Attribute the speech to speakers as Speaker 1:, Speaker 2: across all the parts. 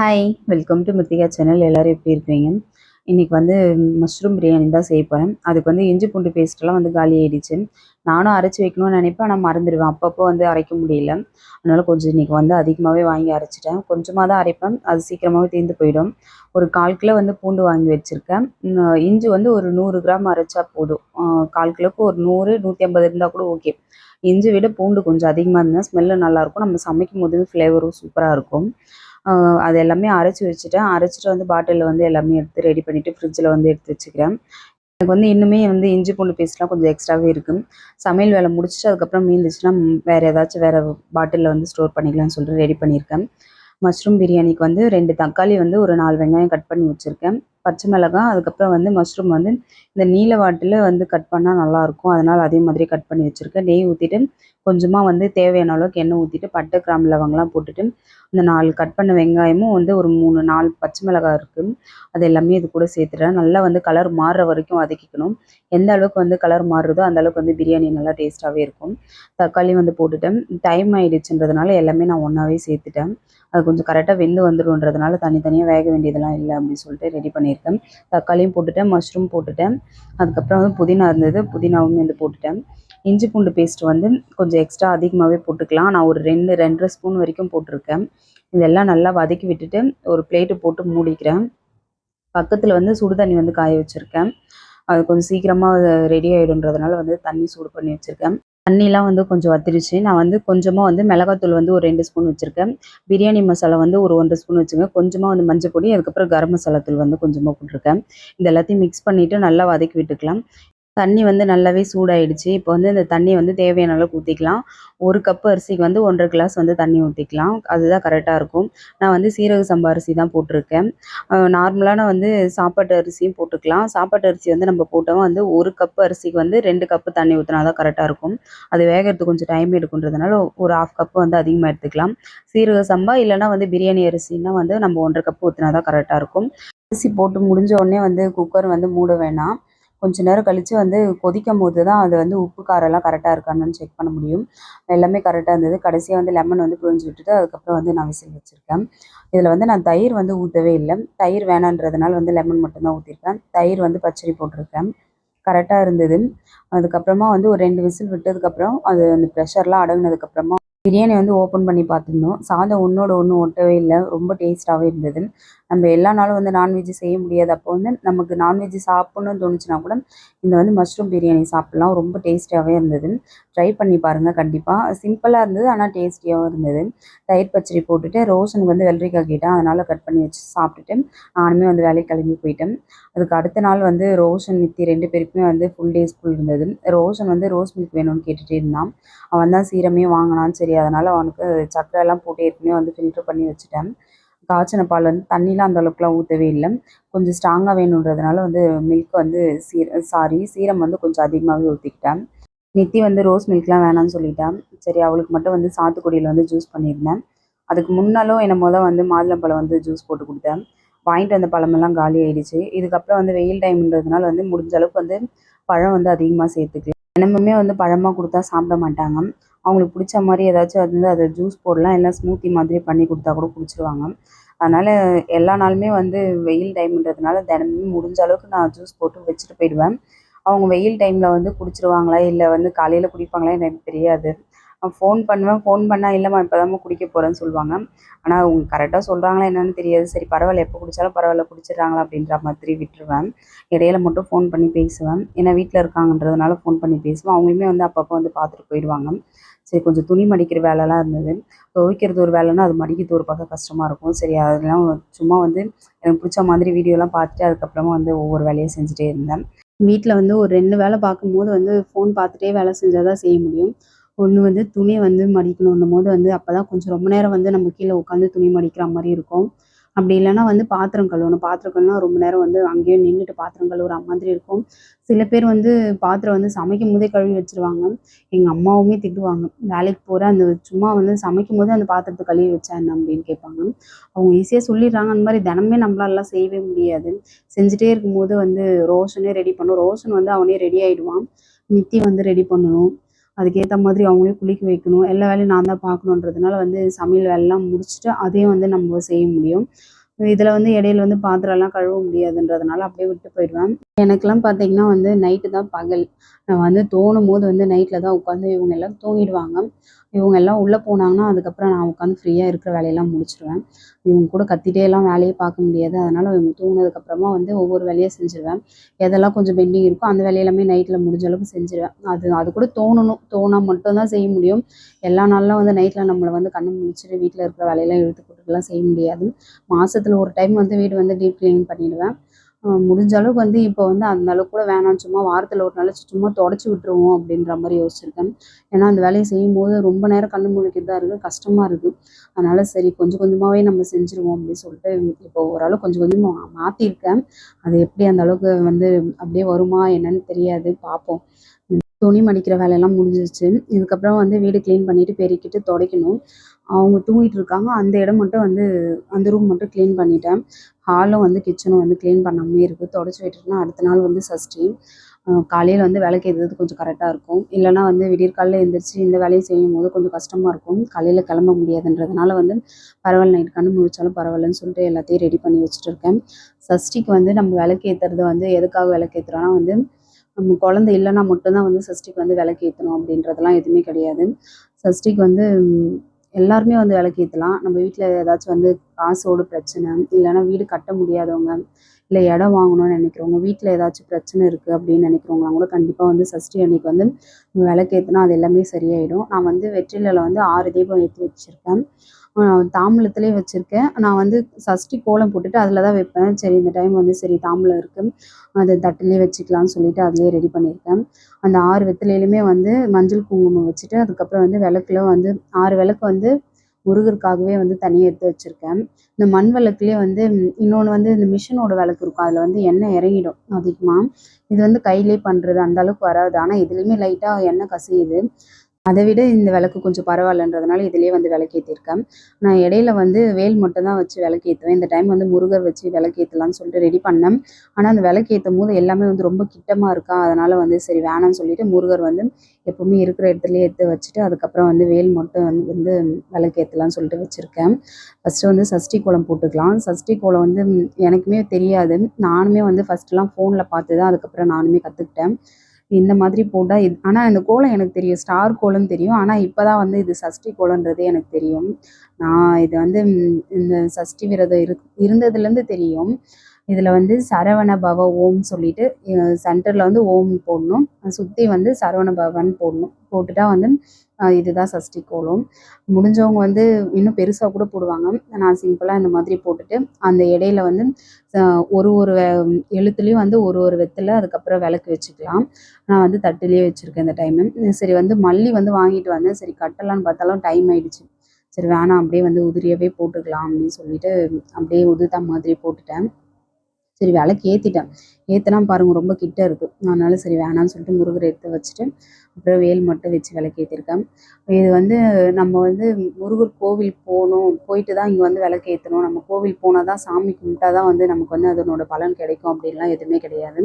Speaker 1: Hi welcome to Mrithika channel எல்லோரும் எப்படி இருக்கிறீங்க? இன்னைக்கு வந்து மஷ்ரூம் பிரியாணி தான் செய்ய போகிறேன் அதுக்கு வந்து இஞ்சி பூண்டு பேஸ்ட்லாம் வந்து காலி ஆயிடுச்சு. நானும் அரைச்சி வைக்கணும்னு நினைப்பேன். ஆனால் மறந்துடுவேன். அப்பப்போ வந்து அரைக்க முடியல. அதனால் கொஞ்சம் இன்றைக்கி வந்து அதிகமாகவே வாங்கி அரைச்சிட்டேன். கொஞ்சமாக தான் அரைப்பேன். அது சீக்கிரமாகவே தீர்ந்து போயிடும். ஒரு கால் கிலோ வந்து பூண்டு வாங்கி வச்சுருக்கேன். இஞ்சி வந்து ஒரு நூறு கிராம் அரைச்சா போதும். கால் கிலோக்கு ஒரு நூறு நூற்றி ஐம்பது இருந்தால் கூட ஓகே இஞ்சி விட பூண்டு கொஞ்சம் அதிகமாக இருந்தால் ஸ்மெல்லு நல்லாயிருக்கும் நம்ம சமைக்கும் போது ஃப்ளேவரும் சூப்பராக இருக்கும். அது எல்லாமே அரைச்சி வச்சுட்டேன். அரைச்சிட்டு வந்து பாட்டிலில் வந்து எல்லாமே எடுத்து ரெடி பண்ணிவிட்டு ஃப்ரிட்ஜில் வந்து எடுத்து வச்சுக்கிறேன். எனக்கு வந்து இன்னுமே வந்து இஞ்சி பூண்டு பேஸ்ட்லாம் கொஞ்சம் எக்ஸ்ட்ராவே இருக்கும். சமையல் வேலை முடிச்சுட்டு அதுக்கப்புறம் மீந்துச்சுன்னா வேறு ஏதாச்சும் வேறு பாட்டிலில் வந்து ஸ்டோர் பண்ணிக்கலாம்னு சொல்லிட்டு ரெடி பண்ணியிருக்கேன். மஷ்ரூம் பிரியாணிக்கு வந்து ரெண்டு தக்காளி வந்து ஒரு நாலு வெங்காயம் கட் பண்ணி வச்சுருக்கேன். பச்சை மிளகாய் அதுக்கப்புறம் வந்து மஷ்ரூம் வந்து இந்த நீல வாட்டில் வந்து கட் பண்ணால் நல்லாயிருக்கும் அதனால் அதே மாதிரி கட் பண்ணி வச்சுருக்கேன். நெய் ஊற்றிட்டு கொஞ்சமாக வந்து தேவையான அளவுக்கு எண்ணெய் ஊற்றிட்டு பட்டை கிராம்பு லவங்கெலாம் போட்டுட்டு இந்த நாலு கட் பண்ண வெங்காயமும் வந்து ஒரு மூணு நாலு பச்சை மிளகாய் இருக்குது அது எல்லாமே இது கூட சேர்த்துட்டேன் நல்லா வந்து கலர் மாறுற வரைக்கும் வதக்கிக்கணும். எந்த அளவுக்கு வந்து கலர் மாறுறதோ அந்த அளவுக்கு வந்து பிரியாணி நல்லா டேஸ்ட்டாகவே இருக்கும். தக்காளி வந்து போட்டுட்டேன். டைம் ஆகிடுச்சுன்றதுனால எல்லாமே நான் ஒன்றாவே சேர்த்துட்டேன். அது கொஞ்சம் கரெக்டாக வெந்து வந்துடும்ன்றதுனால தனித்தனியாக வேக வேண்டியதெல்லாம் இல்லை அப்படின்னு சொல்லிட்டு ரெடி பண்ணியிருக்கேன். தக்காளியும் போட்டுட்டேன் மஷ்ரூம் போட்டுட்டேன். அதுக்கப்புறம் வந்து புதினா இருந்தது. புதினாவும் வந்து போட்டுட்டேன். இஞ்சி பூண்டு பேஸ்ட் வந்து கொஞ்சம் எக்ஸ்ட்ரா அதிகமாகவே போட்டுக்கலாம். நான் ஒரு ரெண்டு ரெண்டரை ஸ்பூன் வரைக்கும் போட்டிருக்கேன். இதெல்லாம் நல்லா வதக்கி விட்டுட்டு ஒரு பிளேட்டு போட்டு மூடிக்கிறேன். பக்கத்தில் வந்து சுடு தண்ணி வந்து காய வச்சுருக்கேன். அது கொஞ்சம் சீக்கிரமாக ரெடி ஆகிடுன்றதுனால வந்து தண்ணி சூடு பண்ணி வச்சுருக்கேன். தண்ணிலாம் வந்து கொஞ்சம் வத்திருச்சு. நான் வந்து கொஞ்சமாக வந்து மிளகாத்தூள் வந்து ஒரு ரெண்டு ஸ்பூன் வச்சுருக்கேன். பிரியாணி மசாலா வந்து ஒரு ஒன்றரை ஸ்பூன் வச்சுங்க. கொஞ்சமாக வந்து மஞ்சள் பொடி அதுக்கப்புறம் கரம் மசாலா தூள் வந்து கொஞ்சமாக போட்டிருக்கேன். இது எல்லாத்தையும் மிக்ஸ் பண்ணிவிட்டு நல்லா வதக்கி விட்டுக்கலாம். தண்ணி வந்து நல்லாவே சூடாயிடுச்சு. இப்போ வந்து இந்த தண்ணி வந்து தேவையான அளவுக்கு ஊற்றிக்கலாம் ஒரு கப்பு அரிசிக்கு வந்து ஒன்றரை கிளாஸ் வந்து தண்ணி ஊற்றிக்கலாம் அதுதான் கரெக்டாக இருக்கும். நான் வந்து சீரக சம்பா அரிசி தான் போட்டிருக்கேன். நார்மலான வந்து சாப்பாட்டு அரிசியும் போட்டுக்கலாம். சாப்பாட்டு அரிசி வந்து நம்ம போட்டோம் வந்து ஒரு கப்பு அரிசிக்கு வந்து ரெண்டு கப்பு தண்ணி ஊற்றினா தான் கரெக்டாக இருக்கும். அது வேகிறதுக்கு கொஞ்சம் டைம் எடுக்குன்றதுனால ஒரு ஆஃப் கப்பு வந்து அதிகமாக எடுத்துக்கலாம். சீரக சம்பா இல்லைன்னா வந்து பிரியாணி அரிசின்னா வந்து நம்ம ஒன்றரை கப்பு ஊற்றினா தான் கரெக்டாக இருக்கும். அரிசி போட்டு முடிஞ்ச உடனே வந்து குக்கர் வந்து மூட வேணாம். கொஞ்ச நேரம் கழித்து வந்து கொதிக்கும் போது தான் அது வந்து உப்பு காரெல்லாம் கரெக்டாக இருக்கான்னு செக் பண்ண முடியும். எல்லாமே கரெக்டாக இருந்தது. கடைசியாக வந்து லெமன் வந்து புழிஞ்சு விட்டுட்டு அதுக்கப்புறம் வந்து நான் விசில் வச்சுருக்கேன். இதில் வந்து நான் தயிர் வந்து ஊற்றவே இல்லை. தயிர் வேணான்றதுனால வந்து லெமன் மட்டும்தான் ஊற்றிருக்கேன் தயிர் வந்து பச்சடி போட்டிருக்கேன். கரெக்டாக இருந்தது. அதுக்கப்புறமா வந்து ஒரு ரெண்டு விசில் விட்டதுக்கப்புறம் அது அந்த ப்ரெஷர்லாம் அடங்கினதுக்கப்புறமா பிரியாணி வந்து ஓப்பன் பண்ணி பார்த்துருந்தோம். சாதம் ஒன்றோட ஒன்று ஒட்டவே இல்லை. ரொம்ப டேஸ்ட்டாகவே இருந்தது. நம்ம எல்லா நாளும் வந்து நான்வெஜ் செய்ய முடியாது. அப்போ வந்து நமக்கு நான்வெஜ் சாப்பிட்ணுன்னு தோணுச்சுன்னா கூட இந்த வந்து மஷ்ரூம் பிரியாணி சாப்பிட்லாம். ரொம்ப டேஸ்டியாகவே இருந்தது. ட்ரை பண்ணி பாருங்கள் கண்டிப்பாக சிம்பிளாக இருந்தது ஆனால் டேஸ்டியாகவும் இருந்தது. தயிர் பச்சடி போட்டுட்டு ரோஷனுக்கு வந்து வெள்ளரிக்காய் கேட்டேன். அதனால் கட் பண்ணி வச்சு சாப்பிட்டுட்டு நானுமே வந்து வேலைக்கு கிளம்பி போயிட்டேன். அதுக்கு அடுத்த நாள் வந்து ரோஷன் நித்தி ரெண்டு பேருக்குமே வந்து ஃபுல் டே ஸ்கூல் இருந்தது. ரோஷன் வந்து ரோஸ் மில்க் வேணும்னு கேட்டுகிட்டே இருந்தான். அவன் தான் சீரமே வாங்கினான்னு சரி அதனால் அவனுக்கு சக்கரை எல்லாம் போட்டு ஏற்கனவே வந்து ஃபில்ட்ரு பண்ணி வச்சுட்டேன். காய்ச்சின பால் வந்து தண்ணிலாம் அந்த அளவுக்குலாம் ஊற்றவே இல்லை. கொஞ்சம் ஸ்ட்ராங்காக வேணுன்றதுனால வந்து மில்க் வந்து சீர சாரி சீரம் வந்து கொஞ்சம் அதிகமாகவே ஊற்றிக்கிட்டேன் நித்தி வந்து ரோஸ் மில்க்லாம் வேணாம்னு சொல்லிட்டேன். சரி அவளுக்கு மட்டும் வந்து சாத்துக்குடியில் வந்து ஜூஸ் பண்ணியிருந்தேன். அதுக்கு முன்னாலும் என்னமோ தான் வந்து மாதுளம்பழம் வந்து ஜூஸ் போட்டு கொடுத்தேன். வாங்கிட்டு வந்த பழமெல்லாம் காலி ஆயிடுச்சு. இதுக்கப்புறம் வந்து வெயில் டைம்ன்றதுனால வந்து முடிஞ்ச அளவுக்கு வந்து பழம் வந்து அதிகமாக சேர்த்துக்கலாம் தினமுமே வந்து பழமாக கொடுத்தா சாப்பிட மாட்டாங்க. அவங்களுக்கு பிடிச்ச மாதிரி ஏதாச்சும் அது வந்து அதை ஜூஸ் போடலாம். இல்லை ஸ்மூத்தி மாதிரி பண்ணி கொடுத்தா கூட குடிச்சிருவாங்க. அதனால் எல்லா நாளுமே வந்து வெயில் டைம்ன்றதுனால தினமும் முடிஞ்ச அளவுக்கு நான் ஜூஸ் போட்டு வச்சுட்டு போயிடுவேன். அவங்க வெயில் டைமில் வந்து குடிச்சிருவாங்களா இல்லை வந்து காலையில் குடிப்பாங்களா எனக்கு தெரியாது. ஃபோன் பண்ணுவேன் ஃபோன் பண்ணால் இல்லைம்மா இப்போ குடிக்க போகிறேன்னு சொல்லுவாங்க. ஆனால் அவங்க கரெக்டாக சொல்கிறாங்களா என்னன்னு தெரியாது. சரி பரவாயில்ல எப்போ குடித்தாலும் பரவாயில்ல குடிச்சிடுறாங்களா அப்படின்ற மாதிரி விட்டுருவேன். இடையில மட்டும் ஃபோன் பண்ணி பேசுவேன். ஏன்னா வீட்டில் இருக்காங்கன்றதுனால ஃபோன் பண்ணி பேசுவேன். அவங்களுமே வந்து அப்பப்போ வந்து பார்த்துட்டு போயிடுவாங்க. சரி கொஞ்சம் துணி மடிக்கிற வேலைலாம் இருந்தது. துவைக்கிறது ஒரு வேலைன்னா அது மடிக்கிறது ஒரு பக்கம் கஷ்டமாக இருக்கும். சரி அதெல்லாம் சும்மா வந்து எனக்கு பிடிச்ச மாதிரி வீடியோலாம் பார்த்துட்டு அதுக்கப்புறமா வந்து ஒவ்வொரு வேலையை செஞ்சுட்டே இருந்தேன். வீட்டில் வந்து ஒரு ரெண்டு வேலை பார்க்கும்போது வந்து ஃபோன் பார்த்துட்டே வேலை செஞ்சால் தான் செய்ய முடியும். ஒன்று வந்து துணி வந்து மடிக்கணுன்னும் போது வந்து அப்போ தான் கொஞ்சம் ரொம்ப நேரம் வந்து நம்ம கீழே உட்காந்து துணி மடிக்கிற மாதிரி இருக்கும். அப்படி இல்லைன்னா வந்து பாத்திரம் கழுவணும். பாத்திரம் கழுவினா ரொம்ப நேரம் வந்து அங்கேயே நின்றுட்டு பாத்திரம் கழுவுற மாதிரி இருக்கும். சில பேர் வந்து பாத்திரம் வந்து சமைக்கும் போதே கழுவி வச்சிருவாங்க. எங்கள் அம்மாவுமே திட்டுவாங்க. வேலைக்கு போகிற அந்த சும்மா வந்து சமைக்கும் போதே அந்த பாத்திரத்தை கழுவி வச்சா என்ன? அப்படின்னு கேட்பாங்க. அவங்க ஈஸியாக சொல்லிடுறாங்க. அந்த மாதிரி தினமே நம்மளாலாம் செய்யவே முடியாது. செஞ்சுட்டே இருக்கும்போது வந்து ரோஷனே ரெடி பண்ணும். ரோஷன் வந்து அவனே ரெடி ஆகிடுவான் நித்தி வந்து ரெடி பண்ணணும். அதுக்கேற்ற மாதிரி அவங்களையும் குளிக்க வைக்கணும். எல்லா வேலையும் நான் தான் பார்க்கணுன்றதுனால வந்து சமையல் வேலைலாம் முடிச்சுட்டு அதையும் வந்து நம்ம செய்ய முடியும். இதில் வந்து இடையில வந்து பாத்திரம்லாம் கழுவ முடியாதுன்றதுனால அப்படியே விட்டு போயிடுவேன். எனக்கெல்லாம் பார்த்தீங்கன்னா வந்து நைட்டு தான் பகல். நான் வந்து தோணும் போது வந்து நைட்டில் தான் உட்காந்து இவங்க எல்லாம் தூங்கிடுவாங்க. இவங்க எல்லாம் உள்ளே போனாங்கன்னா அதுக்கப்புறம் நான் உட்காந்து ஃப்ரீயாக இருக்கிற வேலையெல்லாம் முடிச்சிடுவேன் இவங்க கூட கத்திட்டே எல்லாம் வேலையை பார்க்க முடியாது. அதனால் இவங்க தூங்கினதுக்கப்புறமா வந்து ஒவ்வொரு வேலையாக செஞ்சுருவேன். எதெல்லாம் கொஞ்சம் பெண்டிங் இருக்கோ அந்த வேலையெல்லாமே நைட்டில் முடிஞ்ச அளவுக்கு செஞ்சுருவேன். அது அது கூட தோணணும். தோணால் மட்டும்தான் செய்ய முடியும். எல்லா நாள்லாம் வந்து நைட்டில் நம்மளை வந்து கண்ணு முடிச்சுட்டு வீட்டில் இருக்கிற வேலையெல்லாம் இழுத்து போட்டுட்டுலாம் செய்ய முடியாது. மாதத்தில் ஒரு டைம் வந்து வீடு வந்து டீப் க்ளீன் பண்ணிடுவேன். முடிஞ்ச அளவுக்கு வந்து இப்போ வந்து அந்த அளவுக்கு கூட வேணாம் சும்மா வாரத்தில் ஒரு நாள் சும்மா தொடச்சி விட்டுருவோம் அப்படின்ற மாதிரி யோசிச்சிருக்கேன். ஏன்னா அந்த வேலையை செய்யும் போது ரொம்ப நேரம் கண்ணு முழிக்கிறதா இருக்குது கஷ்டமாக இருக்குது அதனால சரி கொஞ்சம் கொஞ்சமாகவே நம்ம செஞ்சுருவோம் அப்படின்னு சொல்லிட்டு இப்போ ஓரளவு கொஞ்சம் கொஞ்சமாக மாற்றிருக்கேன் அது எப்படி அந்த அளவுக்கு வந்து அப்படியே வருமா என்னன்னு தெரியாது பார்ப்போம் துணி மடிக்கிற வேலையெல்லாம் முடிஞ்சிச்சு இதுக்கப்புறம் வந்து வீடு க்ளீன் பண்ணிட்டு பெருக்கிட்டு துடைக்கணும். அவங்க தூங்கிட்டு இருக்காங்க. அந்த இடம் மட்டும் வந்து அந்த ரூம் மட்டும் க்ளீன் பண்ணிட்டேன். ஹாலும் வந்து கிச்சனும் வந்து க்ளீன் பண்ணாமே இருக்குது தொடச்சி விட்டுட்டுனா அடுத்த நாள் வந்து சஷ்டி. காலையில் வந்து வேலைக்கு ஏற்றுறது கொஞ்சம் கரெக்டாக இருக்கும். இல்லைன்னா வந்து விடியற்காலையில் எழுந்திரிச்சு இந்த வேலையை செய்யும் போது கொஞ்சம் கஷ்டமாக இருக்கும். காலையில் கிளம்ப முடியாதுன்றதுனால வந்து பரவாயில்ல நைட் கண்ணு முடிச்சாலும் பரவாயில்லன்னு சொல்லிட்டு எல்லாத்தையும் ரெடி பண்ணி வச்சுட்டு இருக்கேன். சஷ்டிக்கு வந்து நம்ம விளக்கு ஏற்றுறது வந்து எதுக்காக விளக்கு ஏற்றுறோன்னா வந்து நம்ம குழந்தை இல்லைன்னா மட்டும்தான் வந்து சஷ்டிக்கு வந்து விளக்கு ஏற்றணும் அப்படின்றதெல்லாம் எதுவுமே கிடையாது. சஷ்டிக்கு வந்து எல்லாருமே வந்து விளக்கு ஏற்றலாம் நம்ம வீட்டில் ஏதாச்சும் வந்து காசோட பிரச்சனை இல்லைன்னா வீடு கட்ட முடியாதவங்க இல்லை இடம் வாங்கணும்னு நினைக்கிறவங்க வீட்டில் ஏதாச்சும் பிரச்சனை இருக்குது அப்படின்னு நினைக்கிறவங்களாம் கூட கண்டிப்பாக வந்து சஷ்டி அன்னைக்கு வந்து விளக்கு ஏற்றினா அது எல்லாமே சரியாயிடும். நான் வந்து வெற்றிலையில் வந்து ஆறு தீபம் ஏற்றி வச்சுருக்கேன். தாம்பூலத்திலே வச்சுருக்கேன். நான் வந்து சஷ்டி கோலம் போட்டுட்டு அதில் தான் வைப்பேன். சரி இந்த டைம் வந்து சரி தாம்பூலம் இருக்குது அதை தட்டிலே வச்சுக்கலாம்னு சொல்லிட்டு அதிலே ரெடி பண்ணியிருக்கேன். அந்த ஆறு வெத்திலையிலுமே வந்து மஞ்சள் குங்குமம் வச்சுட்டு அதுக்கப்புறம் வந்து விளக்குல வந்து ஆறு விளக்கு வந்து முருகருக்காகவே வந்து தனியாக எடுத்து வச்சுருக்கேன். இந்த மண் விளக்குலேயே வந்து இன்னொன்று வந்து இந்த மிஷினோட விளக்கு இருக்கும். அதில் வந்து எண்ணெய் இறங்கிடும் அதிகமாக இது வந்து கையிலே பண்ணுறது அந்த அளவுக்கு வராது. ஆனால் இதுலேயுமே லைட்டாக எண்ணெய் கசியுது. அதை விட இந்த விளக்கு கொஞ்சம் பரவாயில்லன்றதுனால இதுலேயே வந்து விளக்கேற்றிருக்கேன் நான் இடையில வந்து வேல் மட்டும் தான் வச்சு விளக்கேற்றுவேன் இந்த டைம் வந்து முருகர் வச்சு விளக்கேற்றலாம்னு சொல்லிட்டு ரெடி பண்ணேன். ஆனால் அந்த விளக்கேற்றும் போது எல்லாமே வந்து ரொம்ப கிட்டமாக இருக்கா? அதனால் வந்து சரி வேணாம்னு சொல்லிட்டு முருகர் வந்து எப்பவுமே இருக்கிற இடத்துலயே எடுத்து வச்சுட்டு அதுக்கப்புறம் வந்து வேல் மட்டும் வந்து வந்து விளக்கேற்றலாம்னு சொல்லிட்டு வச்சுருக்கேன். ஃபஸ்ட்டு வந்து சஷ்டி கோலம் போட்டுக்கலாம். சஷ்டி கோலம் வந்து எனக்குமே தெரியாது. நானுமே வந்து ஃபஸ்ட்டுலாம் ஃபோனில் பார்த்து தான் அதுக்கப்புறம் நானுமே கற்றுக்கிட்டேன் இந்த மாதிரி போட்டால் இது ஆனால் இந்த கோலம் எனக்கு தெரியும் ஸ்டார் கோலம் தெரியும். ஆனால் இப்போ தான் வந்து இது சஷ்டி கோலன்றதே எனக்கு தெரியும். நான் இது வந்து இந்த சஷ்டி விரதம் இரு இருந்ததுலேருந்து தெரியும். இதில் வந்து சரவண பவ ஓம் சொல்லிட்டு சென்டரில் வந்து ஓம் போடணும். சுற்றி வந்து சரவண பவன் போடணும். போட்டுட்டா வந்து இதுதான் சஷ்டி கோலம் முடிஞ்சவங்க வந்து இன்னும் பெருசாக கூட போடுவாங்க. நான் சிம்பிளாக இந்த மாதிரி போட்டுட்டு அந்த இடையில வந்து ஒரு ஒரு எழுத்துலேயும் வந்து ஒரு ஒரு வெத்தில் அதுக்கப்புறம் விளக்கு வச்சுக்கலாம். நான் வந்து தட்டுலேயே வச்சுருக்கேன் இந்த டைமு சரி வந்து மல்லி வந்து வாங்கிட்டு வந்தேன். சரி கட்டலான்னு பார்த்தாலும் டைம் ஆயிடுச்சு. சரி வேணாம் அப்படியே வந்து உதிரியவே போட்டுக்கலாம் அப்படின்னு சொல்லிட்டு அப்படியே உதுத்தா மாதிரி போட்டுட்டேன். சரி விளக்கு ஏற்றிட்டேன் ஏற்றினா பாருங்க ரொம்ப கிட்ட இருக்குது அதனால சரி வேணாம்னு சொல்லிட்டு முருகர் எடுத்து வச்சுட்டு அப்புறம் வேல் மட்டும் வச்சு விளக்கு ஏற்றிருக்கேன் இது வந்து நம்ம வந்து முருகர் கோவில் போகணும் போயிட்டு தான் இங்கே வந்து விளக்கு ஏற்றணும் நம்ம கோவில் போனால் தான் சாமி கும்பிட்டா தான் வந்து நமக்கு வந்து அதனோட பலன் கிடைக்கும் அப்படின்லாம் எதுவுமே கிடையாது.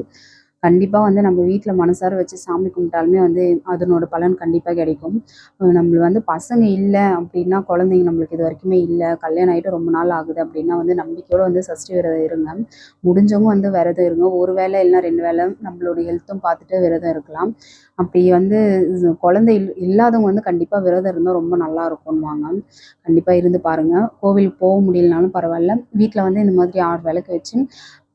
Speaker 1: கண்டிப்பாக வந்து நம்ம வீட்டில் மனசார வச்சு சாமி கும்பிட்டாலுமே வந்து அதனோட பலன் கண்டிப்பாக கிடைக்கும். நம்மளுக்கு வந்து பசங்க இல்லை அப்படின்னா குழந்தைங்க நம்மளுக்கு இது வரைக்குமே இல்லை. கல்யாணம் ஆகிட்டு ரொம்ப நாள் ஆகுது அப்படின்னா வந்து நம்பிக்கையோடு வந்து சஷ்டி விரதம் இருங்க. முடிஞ்சவங்க வந்து விரதம் இருங்க. ஒரு வேளை இல்லைன்னா ரெண்டு வேளை நம்மளோட ஹெல்த்தும் பார்த்துட்டு விரதம் இருக்கலாம். அப்படி வந்து குழந்தை இல்லாதவங்க வந்து கண்டிப்பாக விரதம் இருந்தால் ரொம்ப நல்லா இருக்கும்வாங்க கண்டிப்பாக இருந்து பாருங்கள் கோவிலுக்கு போக முடியலனாலும் பரவாயில்ல. வீட்டில் வந்து இந்த மாதிரி ஆறு விளக்கு வச்சு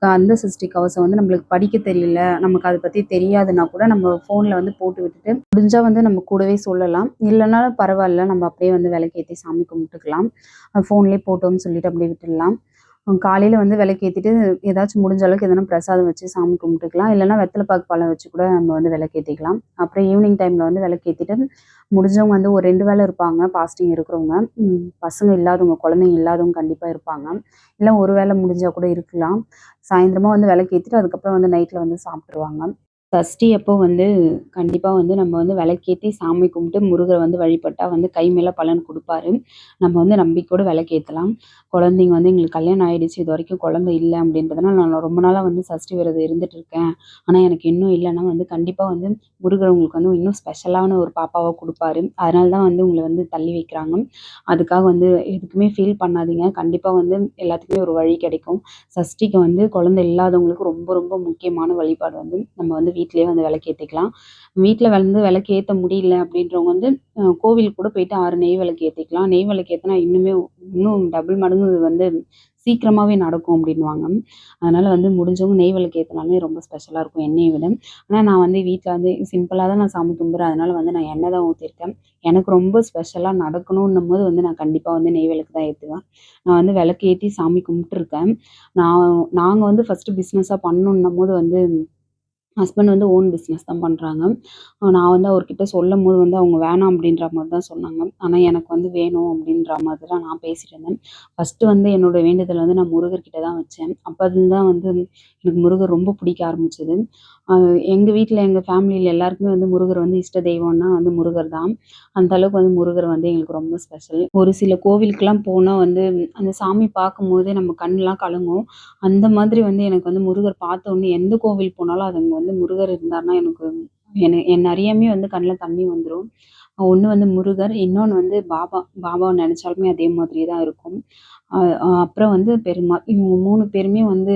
Speaker 1: அந்த சிஸ்டி கவசம் வந்து நம்மளுக்கு படிக்க தெரியல நமக்கு அதை பற்றி தெரியாதுன்னா கூட நம்ம ஃபோனில் வந்து போட்டு விட்டுட்டு முடிஞ்சால் வந்து நம்ம கூடவே சொல்லலாம். இல்லைனாலும் பரவாயில்ல நம்ம அப்படியே வந்து விளக்கேற்றி சாமி கும்பிட்டுக்கலாம். ஃபோன்லேயே போட்டோம்னு சொல்லிட்டு அப்படியே விட்டுடலாம். காலையில் வந்து விளக்கேற்றிட்டு ஏதாச்சும் முடிஞ்ச அளவுக்கு எதனா பிரசாதம் வச்சு சாமி கும்பிட்டுக்கலாம். இல்லைன்னா வெத்தலைப்பாக்கு பழம் வச்சு கூட நம்ம வந்து விளக்கேற்றிக்கலாம் அப்புறம் ஈவினிங் டைமில் வந்து விளக்கேற்றிட்டு முடிஞ்சவங்க வந்து ஒரு ரெண்டு வேளை இருப்பாங்க பாஸ்டிங் இருக்கிறவங்க. பசங்க இல்லாதவங்க குழந்தைங்க இல்லாதவங்க கண்டிப்பாக இருப்பாங்க. இல்லை ஒரு வேளை முடிஞ்சால் கூட இருக்கலாம். சாயந்தரமாக வந்து விளக்கேற்றிட்டு அதுக்கப்புறம் வந்து நைட்டில் வந்து சாப்பிட்ருவாங்க சஷ்டி அப்போ வந்து கண்டிப்பாக வந்து நம்ம வந்து விளக்கேற்றி சாமி கும்பிட்டு முருகரை வந்து வழிபட்டால் வந்து கை மேலே பலன் கொடுப்பாரு நம்ம வந்து நம்பிக்கையோட விளக்கேற்றலாம் குழந்தைங்க வந்து எங்களுக்கு கல்யாணம் ஆகிடுச்சி இது வரைக்கும் குழந்தை இல்லை அப்படின்றதுனால நான் ரொம்ப நாளாக வந்து சஷ்டி விரதம் இருந்துட்டு இருக்கேன். ஆனால் எனக்கு இன்னும் இல்லைன்னா வந்து கண்டிப்பாக வந்து முருகர் உங்களுக்கு வந்து இன்னும் ஸ்பெஷலான ஒரு பாப்பாவை கொடுப்பாரு அதனால தான் வந்து உங்களை வந்து தள்ளி வைக்கிறாங்க. அதுக்காக வந்து எதுக்குமே ஃபீல் பண்ணாதீங்க. கண்டிப்பாக வந்து எல்லாத்துக்குமே ஒரு வழி கிடைக்கும். சஷ்டிக்கு வந்து குழந்தை இல்லாதவங்களுக்கு ரொம்ப ரொம்ப முக்கியமான வழிபாடு வந்து நம்ம வந்து வீட்லயே வந்து விளக்கு ஏற்றிக்கலாம் வீட்டில் வந்து விளக்கு ஏற்ற முடியல அப்படின்றவங்க வந்து கோவில் கோவிலுக்கு கூட போயிட்டு ஆறு நெய் விளக்கு ஏற்றிக்கலாம் நெய் விளக்கு ஏற்றினா இன்னுமே இன்னும் டபுள் மடங்கு வந்து சீக்கிரமாகவே நடக்கும் அப்படின்வாங்க அதனால் வந்து முடிஞ்சவங்க நெய் விளக்கு ஏத்துனாலுமே ரொம்ப ஸ்பெஷலாக இருக்கும் எண்ணெயை விட. ஆனால் நான் வந்து வீட்டில் வந்து சிம்பிளாக தான் நான் சாமி கும்பிட்றேன். அதனால் வந்து நான் எண்ணெய் தான் ஊற்றிருக்கேன் எனக்கு ரொம்ப ஸ்பெஷலாக நடக்கணும்னும் போது வந்து நான் கண்டிப்பாக வந்து நெய் விளக்கு தான் ஏற்றுவேன் நான் வந்து விளக்கு ஏற்றி சாமி கும்பிட்டுருக்கேன். நான் நாங்கள் வந்து ஃபஸ்ட்டு பிஸ்னஸாக பண்ணணுன்னும் போது வந்து ஹஸ்பண்ட் வந்து ஓன் பிஸ்னஸ் தான் பண்ணுறாங்க நான் வந்து அவர்கிட்ட சொல்லும் போது வந்து அவங்க வேணாம் அப்படின்ற மாதிரி தான் சொன்னாங்க. ஆனால் எனக்கு வந்து வேணும் அப்படின்ற மாதிரி தான் நான் பேசிட்டு இருந்தேன். ஃபர்ஸ்ட்டு வந்து என்னோட வேண்டுதல் வந்து நான் முருகர்கிட்ட தான் வச்சேன். அப்போ தான் வந்து எனக்கு முருகர் ரொம்ப பிடிக்க ஆரம்பிச்சது. எங்கள் வீட்டில் எங்கள் ஃபேமிலியில் எல்லாருக்குமே வந்து முருகர் வந்து இஷ்ட தெய்வம்னா வந்து முருகர் தான். அந்த அளவுக்கு வந்து முருகர் வந்து எங்களுக்கு ரொம்ப ஸ்பெஷல். ஒரு சில கோவிலுக்கெலாம் போனால் வந்து அந்த சாமி பார்க்கும்போதே நம்ம கண்ணெலாம் கலங்கும். அந்த மாதிரி வந்து எனக்கு வந்து முருகர் பார்த்த உடனே எந்த கோவில் போனாலும் அது வந்து முருகர் இருந்தாருன்னா எனக்கு என்ன என் அறியாமயே வந்து கண்ணில் தண்ணி வந்துடும் ஒன்று வந்து முருகர், இன்னொன்று வந்து பாபா. பாபாவை நினச்சாலுமே அதே மாதிரி தான் இருக்கும். அப்புறம் வந்து பெருமாள். இவங்க மூணு பேருமே வந்து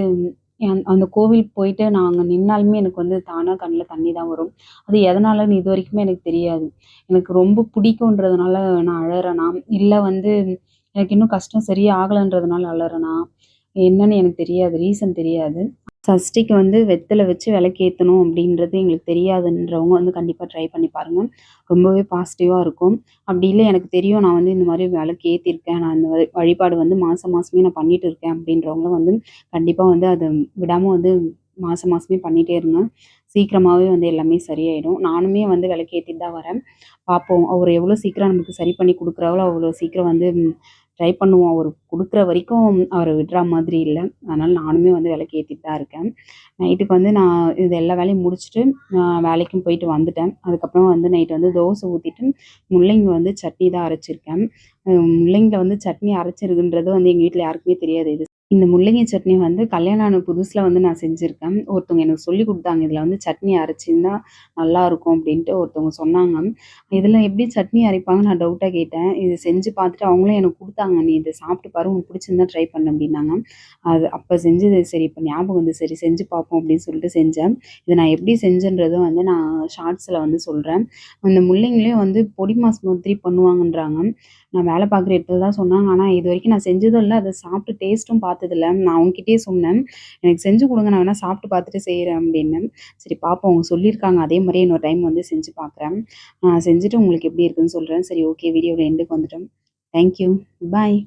Speaker 1: அந்த கோவில் போயிட்டு நான் அங்கே நின்னாலுமே எனக்கு வந்து தானாக கண்ணில் தண்ணி தான் வரும். அது எதனாலன்னு இதுவரைக்குமே எனக்கு தெரியாது. எனக்கு ரொம்ப பிடிக்குன்றதுனால நான் அழறேனா? இல்லை வந்து எனக்கு இன்னும் கஷ்டம் சரியே ஆகலைன்றதுனால அழறேனா? என்னன்னு எனக்கு தெரியாது. ரீசன் தெரியாது. சஷ்டிக்கு வந்து வெத்தல வச்சு விளக்கேற்றணும் அப்படின்றது எங்களுக்கு தெரியாதுன்றவங்க வந்து கண்டிப்பாக ட்ரை பண்ணி பாருங்க. ரொம்பவே பாசிட்டிவாக இருக்கும். அப்படி இல்லை எனக்கு தெரியும் நான் வந்து இந்த மாதிரி விளக்கு ஏற்றிருக்கேன் நான் இந்த வழிபாடு வந்து மாதம் மாதமே நான் பண்ணிட்டு இருக்கேன் அப்படின்றவங்களும் வந்து கண்டிப்பாக வந்து அதை விடாமல் வந்து மாதம் மாதமே பண்ணிகிட்டே இருங்க. சீக்கிரமாகவே வந்து எல்லாமே சரியாயிடும். நானுமே வந்து விளக்கேற்றி தான் வரேன். பார்ப்போம். அவர் எவ்வளோ சீக்கிரம் நமக்கு சரி பண்ணி குடுக்குறாரோ அவ்வளோ சீக்கிரம் வந்து ட்ரை பண்ணுவோம். அவர் கொடுக்குற வரைக்கும் அவரை விடுறா மாதிரி இல்லை அதனால் நானுமே வந்து வேலைக்கு ஏற்றிட்டு தான் இருக்கேன். நைட்டுக்கு வந்து நான் இது எல்லா வேலையும் முடிச்சுட்டு நான் வேலைக்கும் போயிட்டு வந்துட்டேன். அதுக்கப்புறம் வந்து நைட்டு வந்து தோசை ஊற்றிட்டு முள்ளங்கி வந்து சட்னி தான் அரைச்சிருக்கேன். அ வந்து சட்னி அரைச்சிருக்குன்றது வந்து எங்கள் வீட்டில் யாருக்குமே தெரியாது இது. இந்த முள்ளங்கி சட்னி வந்து கல்யாணம் ஆன புதுசில் வந்து நான் செஞ்சுருக்கேன் ஒருத்தவங்க எனக்கு சொல்லி கொடுத்தாங்க இதில் வந்து சட்னி அரைச்சிருந்தா நல்லாயிருக்கும் அப்படின்ட்டு ஒருத்தவங்க சொன்னாங்க. இதில் எப்படி சட்னி அரைப்பாங்கன்னு நான் டவுட்டாக கேட்டேன். இது செஞ்சு பார்த்துட்டு அவங்களும் எனக்கு கொடுத்தாங்க "நீ இதை சாப்பிட்டு பாரு. உங்களுக்கு பிடிச்சிருந்தா ட்ரை பண்ணு" அப்படின்னாங்க. அது அப்போ செஞ்சது சரி இப்போ ஞாபகம் வந்து சரி செஞ்சு பார்ப்போம் அப்படின்னு சொல்லிட்டு செஞ்சேன். இதை நான் எப்படி செஞ்சேன்றதும் வந்து நான் ஷார்ட்ஸில் வந்து சொல்கிறேன் அந்த முள்ளங்கிலையும் வந்து பொடி மாஸ் மாதிரி பண்ணுவாங்கன்றாங்க. நான் வேலை பார்க்குற இடத்துல தான் சொன்னாங்க. ஆனால் இது வரைக்கும் நான் செஞ்சதும் இல்லை அதை சாப்பிட்டு டேஸ்ட்டும் பார்த்து பார்த்ததில்ல. நான் அவங்ககிட்டயே சொன்னேன். "எனக்கு செஞ்சு கொடுங்க நான் வேணால் சாப்பிட்டு பார்த்துட்டு செய்கிறேன் அப்படின்னு. சரி பார்ப்போம். அவங்க சொல்லியிருக்காங்க. அதே மாதிரி இன்னொரு டைம் வந்து செஞ்சு பார்க்குறேன். நான் செஞ்சுட்டு உங்களுக்கு எப்படி இருக்குன்னு சொல்கிறேன் சரி ஓகே. வீடியோட எண்டுக்கு வந்துட்டோம். Thank you. பாய்.